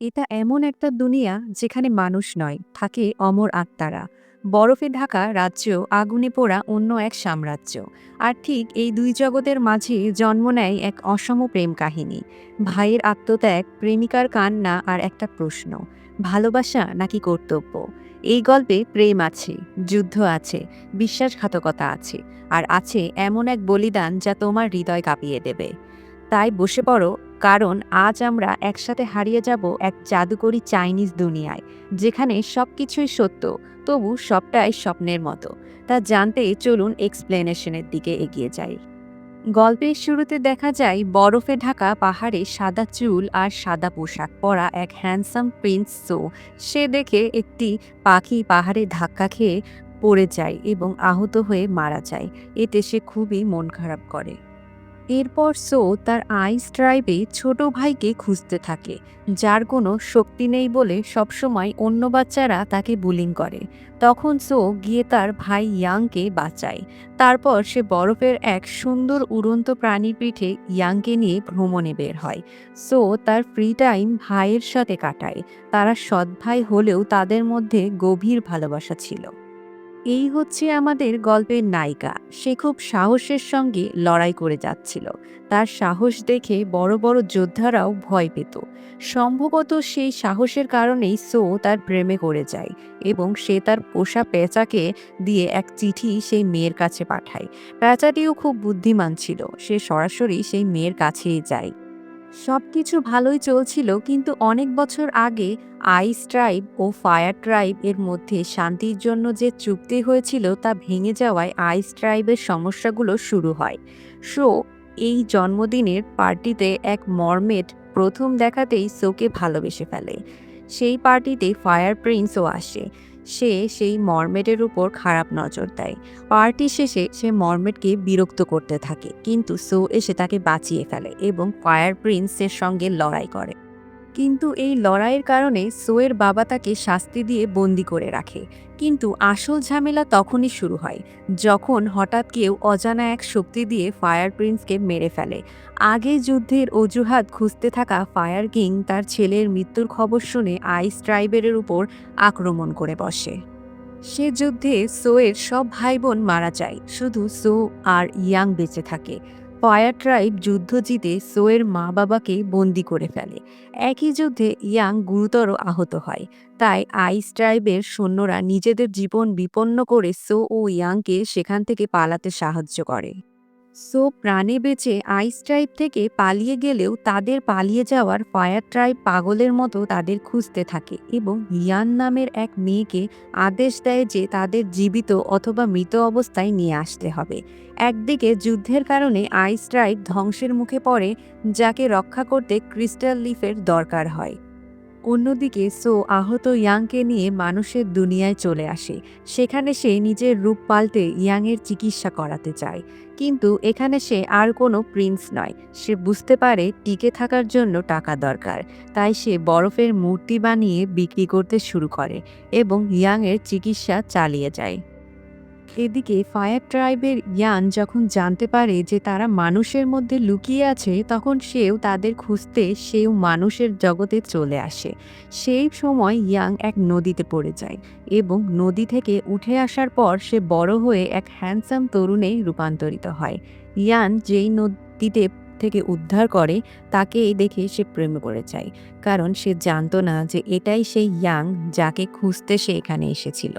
এটা এমন একটা দুনিয়া যেখানে মানুষ নয়, থাকে অমর আত্মারা। বরফে ঢাকা রাজ্য আগুনে পোড়া অন্য এক সাম্রাজ্য। আর ঠিক এই দুই জগতের মাঝে জন্ম নেয় এক অসম প্রেম কাহিনী। ভাইয়ের আত্মত্যাগ, প্রেমিকার কান্না আর একটা প্রশ্ন, ভালোবাসা নাকি কর্তব্য? এই গল্পে প্রেম আছে, যুদ্ধ আছে, বিশ্বাসঘাতকতা আছে, আর আছে এমন এক বলিদান যা তোমার হৃদয় কাঁপিয়ে দেবে। তাই বসে পড়ো কারণ আজ আমরা একসাথে হারিয়ে যাব এক জাদুকরি চাইনিজ দুনিয়ায়, যেখানে সব কিছুই সত্য, তবু সবটাই স্বপ্নের মতো। তা জানতে চলুন এক্সপ্লেনেশনের দিকে এগিয়ে যাই। গল্পের শুরুতে দেখা যায়, বরফে ঢাকা পাহাড়ে সাদা চুল আর সাদা পোশাক পরা এক হ্যান্ডসাম প্রিন্স সো, সে দেখে একটি পাখি পাহাড়ে ধাক্কা খেয়ে পড়ে যায় এবং আহত হয়ে মারা যায়। এতে সে খুবই মন খারাপ করে। এরপর সো তার আইস ড্রাইভে ছোট ভাইকে খুঁজতে থাকে, যার কোনো শক্তি নেই বলে সবসময় অন্য বাচ্চারা তাকে বুলিং করে। তখন সো গিয়ে তার ভাই ইয়াংকে বাঁচায়। তারপর সে বরফের এক সুন্দর উড়ন্ত প্রাণীর পিঠে ইয়াংকে নিয়ে ভ্রমণে বের হয়। সো তার ফ্রি টাইম ভাইয়ের সাথে কাটায়। তারা সৎ ভাই হলেও তাদের মধ্যে গভীর ভালোবাসা ছিল। এই হচ্ছে আমাদের গল্পের নায়িকা। সে খুব সাহসের সঙ্গে লড়াই করে যাচ্ছিল। তার সাহস দেখে বড় বড় যোদ্ধারাও ভয় পেত। সম্ভবত সেই সাহসের কারণেই সো তার প্রেমে করে যায় এবং সে তার পোষা পেঁচাকে দিয়ে এক চিঠি সেই মেয়ের কাছে পাঠায়। পেঁচাটিও খুব বুদ্ধিমান ছিল। সে সরাসরি সেই মেয়ের কাছেই যায়। সব কিছু ভালোই চলছিল, কিন্তু অনেক বছর আগে আইস ট্রাইব ও ফায়ার ট্রাইব এর মধ্যে শান্তির জন্য যে চুক্তি হয়েছিল তা ভেঙে যাওয়ায় আইস ট্রাইবের সমস্যাগুলো শুরু হয়। সো, এই জন্মদিনের পার্টিতে এক মর্মেট প্রথম দেখাতেই সোকে ভালোবেসে ফেলে। সেই পার্টিতে ফায়ার প্রিন্সও আসে। সে সেই মর্মেটের উপর খারাপ নজর দেয়। পার্টি শেষে সে মর্মেটকে বিরক্ত করতে থাকে, কিন্তু সো এসে তাকে বাঁচিয়ে ফেলে এবং ফায়ার প্রিন্সের সঙ্গে লড়াই করে। কিন্তু এই লড়াইয়ের কারণে সোয়ের বাবা তাকে শাস্তি দিয়ে বন্দি করে রাখে। কিন্তু আসল ঝামেলা তখনই শুরু হয়, যখন হঠাৎ কেউ অজানা এক শক্তি দিয়ে ফায়ার প্রিন্সকে মেরে ফেলে। আগে যুদ্ধের অজুহাত খুঁজতে থাকা ফায়ার কিং তার ছেলের মৃত্যুর খবর শুনে আইস ট্রাইবের উপর আক্রমণ করে বসে। সে যুদ্ধে সোয়ের সব ভাই বোন মারা যায়, শুধু সো আর ইয়াং বেঁচে থাকে। ফায়ার ট্রাইব যুদ্ধ জিতে সোয়ের মা বাবাকে বন্দি করে ফেলে। একই যুদ্ধে ইয়াং গুরুতর আহত হয়। তাই আইস ট্রাইবের সৈন্যরা নিজেদের জীবন বিপন্ন করে সো ও ইয়াংকে সেখান থেকে পালাতে সাহায্য করে। সো প্রাণে বেঁচে আইস ট্রাইব থেকে পালিয়ে গেলেও তাদের পালিয়ে যাওয়ার ফায়ার ট্রাইব পাগলের মতো তাদের খুঁজতে থাকে এবং ইয়ান নামের এক মেয়েকে আদেশ দেয় যে তাদের জীবিত অথবা মৃত অবস্থায় নিয়ে আসতে হবে। একদিকে যুদ্ধের কারণে আইস ট্রাইব ধ্বংসের মুখে পড়ে, যাকে রক্ষা করতে ক্রিস্টাল লিফের দরকার হয়। অন্যদিকে, সো আহত ইয়াংকে নিয়ে মানুষের দুনিয়ায় চলে আসে। সেখানে সে নিজের রূপ পাল্টে ইয়াংয়ের চিকিৎসা করাতে চায়। কিন্তু এখানে সে আর কোনো প্রিন্স নয়। সে বুঝতে পারে টিকে থাকার জন্য টাকা দরকার। তাই সে বরফের মূর্তি বানিয়ে বিক্রি করতে শুরু করে এবং ইয়াংয়ের চিকিৎসা চালিয়ে যায়। এদিকে ফায়ার ট্রাইবের ইয়ান যখন জানতে পারে যে তারা মানুষের মধ্যে লুকিয়ে আছে, তখন সেও তাদের খুঁজতে সেও মানুষের জগতে চলে আসে। সেই সময় ইয়াং এক নদীতে পড়ে যায় এবং নদী থেকে উঠে আসার পর সে বড় হয়ে এক হ্যান্ডসাম তরুণে রূপান্তরিত হয়। ইয়ান যেই নদীতে থেকে উদ্ধার করে তাকে দেখে সে প্রেম করে যায়, কারণ সে জানতো না যে এটাই সেই ইয়াং যাকে খুঁজতে সে এখানে এসেছিল।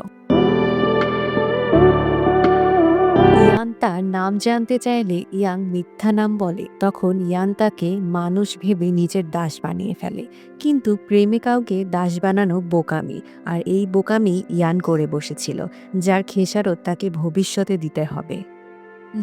ইয়ান তার নাম জানতে চাইলে ইয়াং মিথ্যা নাম বলে। তখন ইয়ান তাকে মানুষ ভেবে নিজের দাস বানিয়ে ফেলে। কিন্তু প্রেমে কাউকে দাস বানানো বোকামি। আর এই বোকামি ইয়ান করে বসেছিল, যার খেসারত তাকে ভবিষ্যতে দিতে হবে।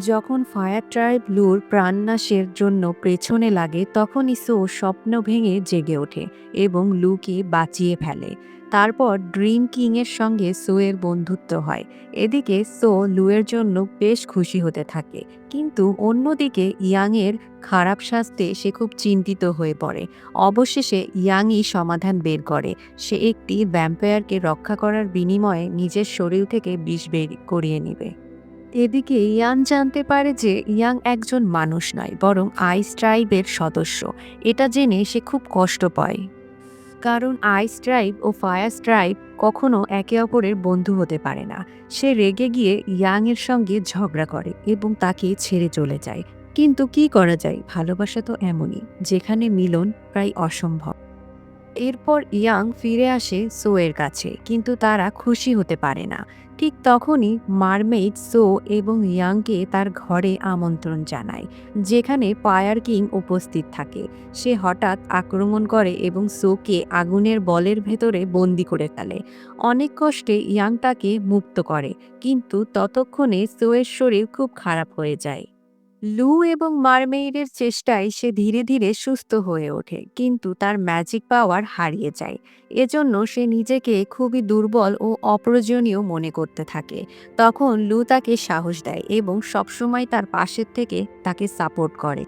যখন ফায়ার ট্রাইব লুর প্রাণনাশের জন্য পেছনে লাগে তখন ইসো স্বপ্ন ভেঙে জেগে ওঠে এবং লুকে বাঁচিয়ে ফেলে। তারপর ড্রিম কিংয়ের সঙ্গে সোয়ের বন্ধুত্ব হয়। এদিকে সো লুয়ের জন্য বেশ খুশি হতে থাকে। কিন্তু অন্যদিকে ইয়াংয়ের খারাপ স্বাস্থ্যে সে খুব চিন্তিত হয়ে পড়ে। অবশেষে ইয়াংই সমাধান বের করে। সে একটি ভ্যাম্পায়ারকে রক্ষা করার বিনিময়ে নিজের শরীর থেকে বিষ বের করিয়ে নেবে। এদিকে ইয়ান জানতে পারে যে ইয়াং একজন মানুষ নয়, বরং আইস ট্রাইবের সদস্য। এটা জেনে সে খুব কষ্ট পায়। কারণ আই ট্রাইব ও ফায়ার ট্রাইব কখনো একে অপরের বন্ধু হতে পারে না। সে রেগে গিয়ে ইয়াংয়ের সঙ্গে ঝগড়া করে এবং তাকে ছেড়ে চলে যায়। কিন্তু কি করা যায়? ভালোবাসা তো এমনই, যেখানে মিলন প্রায় অসম্ভব। এরপর ইয়াং ফিরে আসে সোয়ের কাছে, কিন্তু তারা খুশি হতে পারে না। ঠিক তখনই মারমেইড সো এবং ইয়াংকে তার ঘরে আমন্ত্রণ জানায়, যেখানে পায়ার কিং উপস্থিত থাকে। সে হঠাৎ আক্রমণ করে এবং সোকে আগুনের বলের ভেতরে বন্দি করে ফেলে। অনেক কষ্টে ইয়াং তাকে মুক্ত করে, কিন্তু ততক্ষণে সোয়ের শরীর খুব খারাপ হয়ে যায়। লু এবং মারমেইডের চেষ্টায় সে ধীরে ধীরে সুস্থ হয়ে ওঠে, কিন্তু তার ম্যাজিক পাওয়ার হারিয়ে যায়। এজন্য সে নিজেকে খুবই দুর্বল ও অপ্রয়োজনীয় মনে করতে থাকে। তখন লু তাকে সাহস দেয় এবং সবসময় তার পাশের থেকে তাকে সাপোর্ট করে।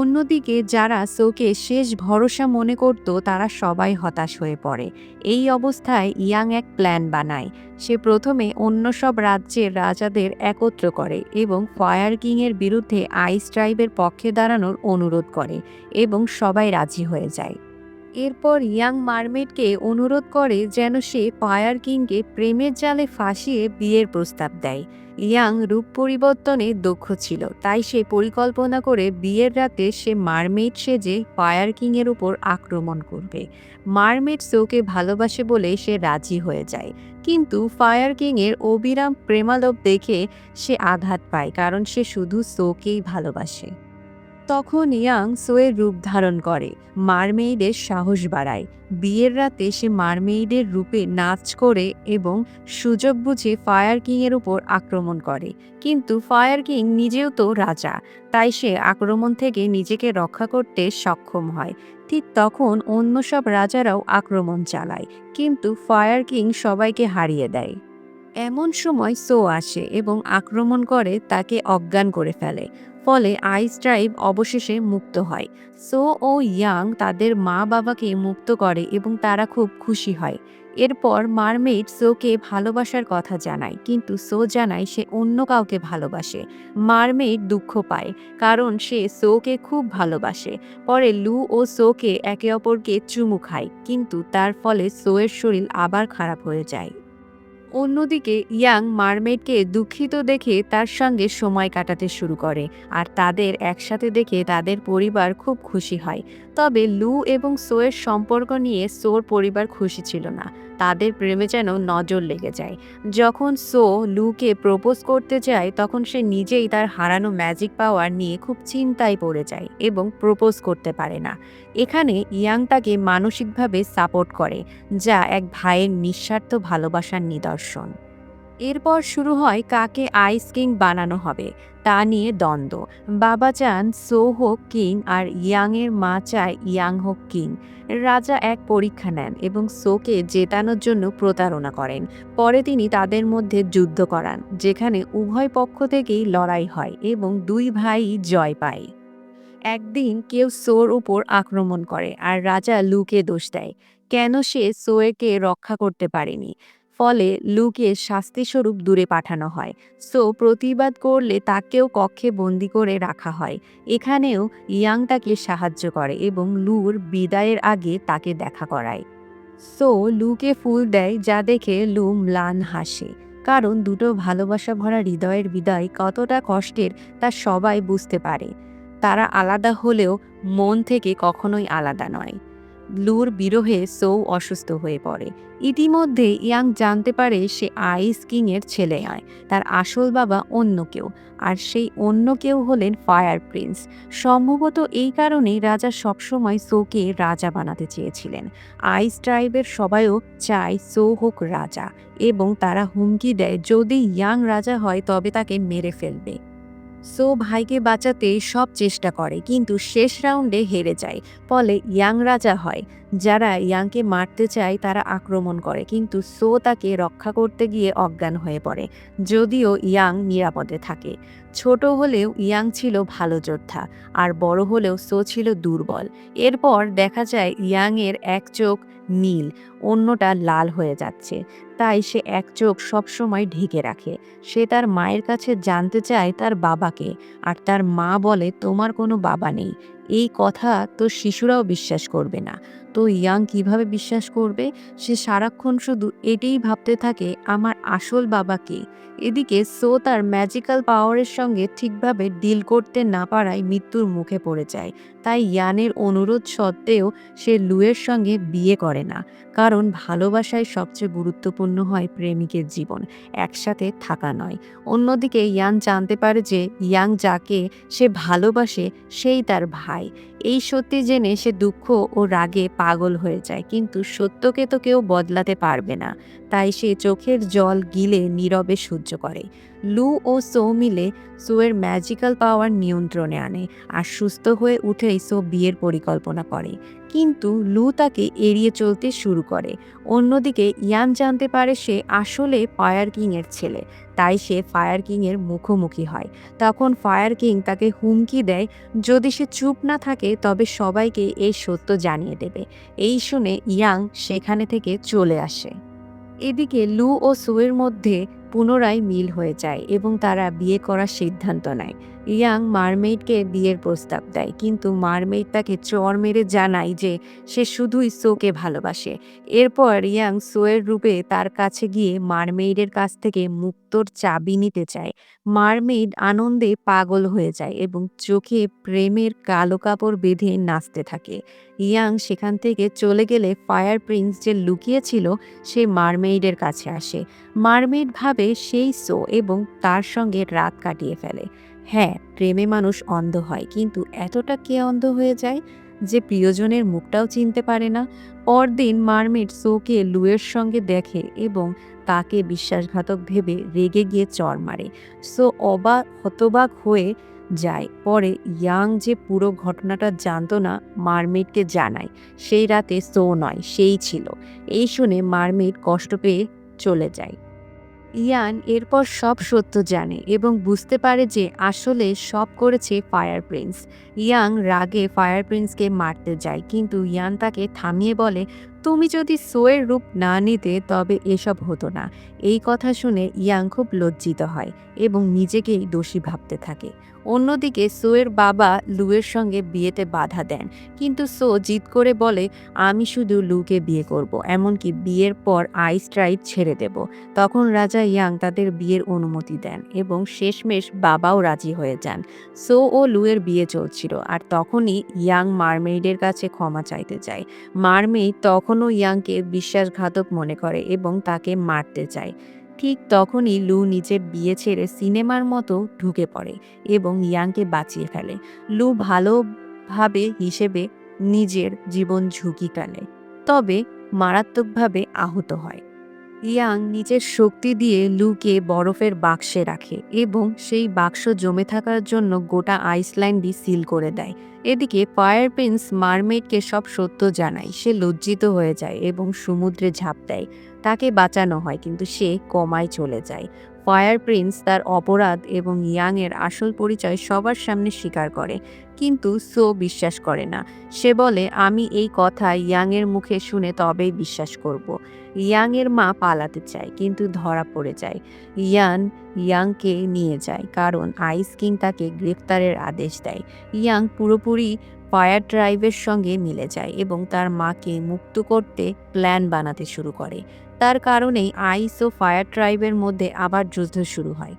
অন্যদিকে যারা সোকে শেষ ভরসা মনে করত, তারা সবাই হতাশ হয়ে পড়ে। এই অবস্থায় ইয়াং এক প্ল্যান বানায়। সে প্রথমে অন্য সব রাজ্যের রাজাদের একত্র করে এবং ফায়ার কিংয়ের বিরুদ্ধে আইস ট্রাইবের পক্ষে দাঁড়ানোর অনুরোধ করে এবং সবাই রাজি হয়ে যায়। এরপর ইয়াং মারমেডকে অনুরোধ করে যেন সে ফায়ার কিংকে প্রেমের জালে ফাঁসিয়ে বিয়ের প্রস্তাব দেয়। ইয়াং রূপ পরিবর্তনে দক্ষ ছিল, তাই সে পরিকল্পনা করে বিয়ের রাতে সে মারমেড সেজে ফায়ার কিংয়ের উপর আক্রমণ করবে। মারমেড সোকে ভালোবাসে বলে সে রাজি হয়ে যায়, কিন্তু ফায়ার কিংয়ের অবিরাম প্রেমালোভ দেখে সে আঘাত পায়, কারণ সে শুধু সোকেই ভালোবাসে। তখন ইয়াং সোয়ের রূপ ধারণ করে। মারমেইডের সাহস বাড়ায়। বিয়ের রাতে সে মারমেইডের রূপে নাচ করে এবং সুযোগ বুঝে ফায়ার কিংয়ের উপর আক্রমণ করে। কিন্তু ফায়ার কিং নিজেও তো রাজা, তাই সে আক্রমণ থেকে নিজেকে রক্ষা করতে সক্ষম হয়। ঠিক তখন অন্য সব রাজারাও আক্রমণ চালায়, কিন্তু ফায়ার কিং সবাইকে হারিয়ে দেয়। এমন সময় সো আসে এবং আক্রমণ করে, তাকে অজ্ঞান করে ফেলে। ফলে আইস ট্রাইব অবশেষে মুক্ত হয়। সো ও ইয়াং তাদের মা বাবাকে মুক্ত করে এবং তারা খুব খুশি হয়। এরপর মারমেড সোকে ভালোবাসার কথা জানায়, কিন্তু সো জানায় সে অন্য কাউকে ভালোবাসে। মারমেড দুঃখ পায়, কারণ সে সোকে খুব ভালোবাসে। পরে লু ও সোকে একে অপরকে চুমু খায়, কিন্তু তার ফলে সোয়ের শরীর আবার খারাপ হয়ে যায়। অন্যদিকে, ইয়াং মারমেডকে দুঃখিত দেখে তার সঙ্গে সময় কাটাতে শুরু করে আর তাদের একসাথে দেখে তাদের পরিবার খুব খুশি হয়। তবে লু এবং সোয়ের সম্পর্ক নিয়ে সোর পরিবার খুশি ছিল না। তাদের প্রেমে যেন নজর লেগে যায়। যখন সো লুকে প্রপোজ করতে যায়, তখন সে নিজেই তার হারানো ম্যাজিক পাওয়ার নিয়ে খুব চিন্তায় পড়ে যায় এবং প্রপোজ করতে পারে না। এখানে ইয়াং তাকে মানসিকভাবে সাপোর্ট করে, যা এক ভাইয়ের নিঃস্বার্থ ভালোবাসার নিদর্শন। এরপর শুরু হয় কাকে আইস কিং বানানো হবে। তা নিয়ে দ্বন্দ্ব। বাবা চান সো হোক কিং আর ইয়াংয়ের মা চায় ইয়াং হোক কিং। রাজা এক পরীক্ষা নেন এবং সোকে জেতানোর জন্য প্রতারণা করেন। পরে তিনি তাদের মধ্যে যুদ্ধ করান, যেখানে উভয় পক্ষ থেকেই লড়াই হয় এবং দুই ভাই জয় পায়। একদিন কেউ সোর উপর আক্রমণ করে আর রাজা লুকে দোষ দেয়। কেন সে সোয়েকে রক্ষা করতে পারেনি? ফলে লুকে শাস্তিস্বরূপ দূরে পাঠানো হয়। সো, প্রতিবাদ করলে তাকেও কক্ষে বন্দি করে রাখা হয়। এখানেও ইয়াং তাকে সাহায্য করে এবং লুর বিদায়ের আগে তাকে দেখা করায়। সো, লুকে ফুল দেয়, যা দেখে লু ম্লান হাসে। কারণ দুটো ভালোবাসা ভরা হৃদয়ের বিদায় কতটা কষ্টের তা সবাই বুঝতে পারে। তারা আলাদা হলেও মন থেকে কখনোই আলাদা নয়। লুর বিরহে সৌ অসুস্থ হয়ে পড়ে। ইতিমধ্যে ইয়াং জানতে পারে সে আইস কিংয়ের ছেলে হয় তার আসল বাবা অন্য কেউ, আর সেই অন্য কেউ হলেন ফায়ার প্রিন্স। সম্ভবত এই কারণেই রাজা সবসময় সোকে রাজা বানাতে চেয়েছিলেন। আইস ট্রাইবের সবাইও চায় সো হোক রাজা, এবং তারা হুমকি দেয়, যদি ইয়াং রাজা হয় তবে তাকে মেরে ফেলবে। সো ভাইকে বাঁচাতে সব চেষ্টা করে, কিন্তু শেষ রাউন্ডে হেরে যায়। ফলে ইয়াং রাজা হয়, যারা ইয়াংকে মারতে চায় তারা আক্রমণ করে, কিন্তু সো তাকে রক্ষা করতে গিয়ে অজ্ঞান হয়ে পড়ে, যদিও ইয়াং নিরাপদে থাকে। ছোট হলেও ইয়াং ছিল ভালো যোদ্ধা, আর বড় হলেও সো ছিল দুর্বল। এরপর দেখা যায় ইয়াংয়ের এক চোখ নীল, অন্যটা লাল হয়ে যাচ্ছে। তাই সে এক চোখ সবসময় ঢেকে রাখে। সে তার মায়ের কাছে জানতে চায় তার বাবাকে। আর তার মা বলে, তোমার কোনো বাবা নেই। এই কথা তো শিশুরাও বিশ্বাস করবে না। তো ইয়াং কীভাবে বিশ্বাস করবে? সে সারাক্ষণ শুধু এটাই ভাবতে থাকে, আমার আসল বাবাকে এদিকে সো তার ম্যাজিক্যাল পাওয়ারের সঙ্গে ঠিকভাবে ডিল করতে না পারায় মৃত্যুর মুখে পড়ে যায়। তাই ইয়ানের অনুরোধ সত্ত্বেও সে লুয়ের সঙ্গে বিয়ে করে না। কারণ ভালোবাসায় সবচেয়ে গুরুত্বপূর্ণ হয় প্রেমিকের জীবন, একসাথে থাকা নয়। অন্যদিকে ইয়ান জানতে পারে যে ইয়াং যাকে সে ভালোবাসে, সেই তার ভাই। এই সত্যি জেনে সে দুঃখ ও রাগে পাগল হয়ে যায়, কিন্তু সত্যকে তো কেউ বদলাতে পারবে না। তাই সে চোখের জল গিলে নীরবে সহ্য করে। লু ও সো মিলে সোয়ের ম্যাজিক্যাল পাওয়ার নিয়ন্ত্রণে আনে আর সুস্থ হয়ে উঠেই সো বিয়ের পরিকল্পনা করে। কিন্তু লু তাকে এড়িয়ে চলতে শুরু করে। অন্যদিকে ইয়ান জানতে পারে সে আসলে ফায়ার কিংয়ের ছেলে, তাই সে ফায়ার কিংয়ের মুখোমুখি হয়। তখন ফায়ার কিং তাকে হুমকি দেয়, যদি সে চুপ না থাকে, তবে সবাইকে এই সত্য জানিয়ে দেবে। এই শুনে ইয়াং সেখানে থেকে চলে আসে। এদিকে লু ও সুয়ের মধ্যে পুনরায় মিল হয়ে যায় এবং তারা বিয়ে করার সিদ্ধান্ত নেয়। ইয়াং মারমেইডকে বিয়ের প্রস্তাব দেয়, কিন্তু মারমেইড তাকে চর মেরে জানায় যে সে শুধুই সোকে ভালোবাসে। এরপর ইয়াং সোয়ের রূপে তার কাছে গিয়ে মারমেইডের কাছ থেকে মুক্তোর চাবি নিতে চায়। মারমেইড আনন্দে পাগল হয়ে যায় এবং চোখে প্রেমের কালো কাপড় বেঁধে নাচতে থাকে। ইয়াং সেখান থেকে চলে গেলে ফায়ার প্রিন্স যে লুকিয়েছিল, সে মারমেইডের কাছে আসে। মারমেইড ভাবে সেই সো এবং তার সঙ্গে রাত কাটিয়ে ফেলে। হ্যাঁ প্রেমে মানুষ অন্ধ হয়, কিন্তু এতটা কে অন্ধ হয়ে যায় যে প্রিয়জনের মুখটাও চিনতে পারে না। পরদিন মারমেড সোকে লুয়ের সঙ্গে দেখে এবং তাকে বিশ্বাসঘাতক ভেবে রেগে গিয়ে চর মারে। সো অবাক হতবাক হয়ে যায়। পরে ইয়াং যে পুরো ঘটনাটা জানতো না মারমেডকে জানায়, সেই রাতে সো নয়, সেই ছিল। এই শুনে মারমেড কষ্ট পেয়ে চলে যায়। ইয়ান এরপর সব সত্য জানে এবং বুঝতে পারে যে আসলে সব করেছে ফায়ার প্রিন্স। ইয়াং রাগে ফায়ার প্রিন্সকে মারতে যায়, কিন্তু ইয়ান তাকে থামিয়ে বলে, তুমি যদি সোয়ের রূপ না নিতে, তবে এসব হতো না। এই কথা শুনে ইয়াং খুব লজ্জিত হয় এবং নিজেকেই দোষী ভাবতে থাকে। অন্যদিকে সোয়ের বাবা লুয়ের সঙ্গে বিয়েতে বাধা দেন, কিন্তু সো জিদ করে বলে, আমি শুধু লুকে বিয়ে করব, এমনকি বিয়ের পর আইস ট্রাইব ছেড়ে দেব। তখন রাজা ইয়াং তাদের বিয়ের অনুমতি দেন এবং শেষমেশ বাবাও রাজি হয়ে যান। সো ও লুয়ের বিয়ে চলছিল আর তখনই ইয়াং মারমেইডের কাছে ক্ষমা চাইতে যায় মারমেইড তখনও ইয়াংকে বিশ্বাসঘাতক মনে করে এবং তাকে মারতে চায়। ঠিক তখনই লু নিজের বিয়ে ছেড়ে সিনেমার মতো ঢুকে পড়ে এবং ইয়াংকে বাঁচিয়ে ফেলে। লু ভালোভাবে হিসেবে নিজের জীবন ঝুঁকি ফেলে, তবে মারাত্মকভাবে আহত হয়। ইয়াং নিজের শক্তি দিয়ে লুকে বরফের বাক্সে রাখে এবং সেই বাক্স জমে থাকার জন্য গোটা আইসল্যান্ডই সিল করে দেয়। এদিকে ফায়ার প্রিন্স মারমেডকে সব সত্য জানায়। সে লজ্জিত হয়ে যায় এবং সমুদ্রে ঝাঁপ দেয়। তাকে বাঁচানো হয়, কিন্তু সে কমায় চলে যায়। ফায়ার প্রিন্স তার অপরাধ এবং ইয়াংয়ের আসল পরিচয় সবার সামনে স্বীকার করে। কিন্তু সো বিশ্বাস করে না। সে বলে, আমি এই কথা ইয়াংয়ের মুখে শুনে তবেই বিশ্বাস করব। ইয়াংয়ের মা পালাতে চায়, কিন্তু ধরা পড়ে যায়। ইয়ান ইয়াংকে নিয়ে যায়, কারণ আইস কিং তাকে গ্রেফতারের আদেশ দেয়। ইয়াং পুরোপুরি ফায়ার ড্রাইভের সঙ্গে মিলে যায় এবং তার মাকে মুক্ত করতে প্ল্যান বানাতে শুরু করে। তার কারণেই আইস ও ফায়ার ট্রাইবের মধ্যে আবার যুদ্ধ শুরু হয়।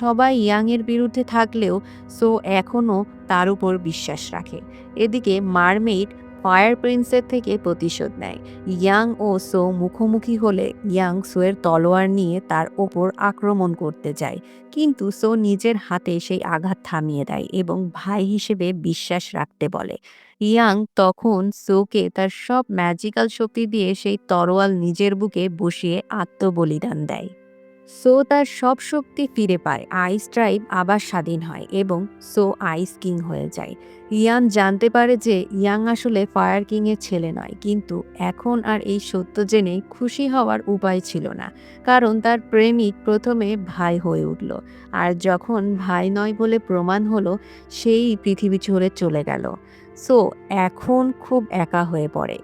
সবাই ইয়াংয়ের বিরুদ্ধে থাকলেও সো এখনও তার উপর বিশ্বাস রাখে। এদিকে মারমেইড ফায়ার প্রিন্সের থেকে প্রতিশোধ নেয়। ইয়াং ও সো মুখোমুখি হলে ইয়াং সোয়ের তলোয়ার নিয়ে তার ওপর আক্রমণ করতে যায়। কিন্তু সো নিজের হাতে সেই আঘাত থামিয়ে দেয় এবং ভাই হিসেবে বিশ্বাস রাখতে বলে। ইয়াং তখন সোকে তার সব ম্যাজিক্যাল শক্তি দিয়ে সেই তরোয়াল নিজের বুকে বসিয়ে আত্মবলিদান দেয়। সো তার সব শক্তি ফিরে পায়, আইস ট্রাইব আবার স্বাধীন হয় এবং সো আইস কিং হয়ে যায়। ইয়ান জানতে পারে যে ইয়াং আসলে ফায়ার কিংয়ের ছেলে নয়, কিন্তু এখন আর এই সত্য জেনে খুশি হওয়ার উপায় ছিল না, কারণ তার প্রেমিক প্রথমে ভাই হয়ে উঠল আর যখন ভাই নয় বলে প্রমাণ হলো, সেই পৃথিবী ছেড়ে চলে গেল। সো এখন খুব একা হয়ে পড়ে।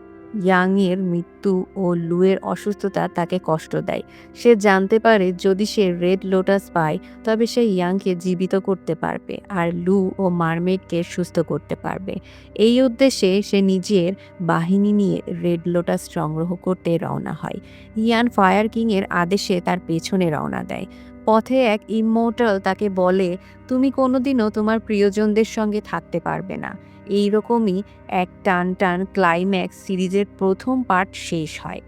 ইয়াংয়ের মৃত্যু ও লুয়ের অসুস্থতা তাকে কষ্ট দেয়। সে জানতে পারে যদি সে রেড লোটাস পায়, তবে সে ইয়াংকে জীবিত করতে পারবে আর লু ও মারমেডকে সুস্থ করতে পারবে। এই উদ্দেশ্যে সে নিজের বাহিনী নিয়ে রেড লোটাস সংগ্রহ করতে রওনা হয়। ইয়ান ফায়ার কিংয়ের আদেশে তার পেছনে রওনা দেয়। পথে এক ইমমোর্টাল তাকে বলে, তুমি কোনোদিনও তোমার প্রিয়জনদের সঙ্গে থাকতে পারবে না। এই রকমই এক টান টান ক্লাইম্যাক্স সিরিজের প্রথম পার্ট শেষ হয়।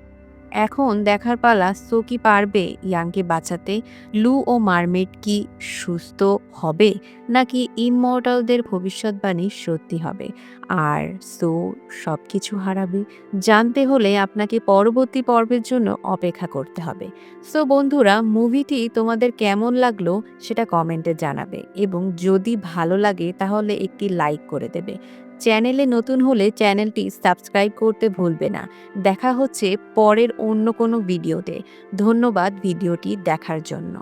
এখন দেখার পালা সো কি পারবে ইয়াংকে বাঁচাতে? লু ও মারমেড কি সুস্থ হবে? নাকি ইমমর্টালদের ভবিষ্যৎবাণী সত্যি হবে? আর সো সব কিছু হারাবে? জানতে হলে আপনাকে পরবর্তী পর্বের জন্য অপেক্ষা করতে হবে। সো বন্ধুরা, মুভিটি তোমাদের কেমন লাগল সেটা কমেন্টে জানাবে এবং যদি ভালো লাগে তাহলে একটি লাইক করে দেবে। চ্যানেলে নতুন হলে চ্যানেলটি সাবস্ক্রাইব করতে ভুলবে না। দেখা হচ্ছে পরের অন্য কোনো ভিডিওতে। ধন্যবাদ ভিডিওটি দেখার জন্য।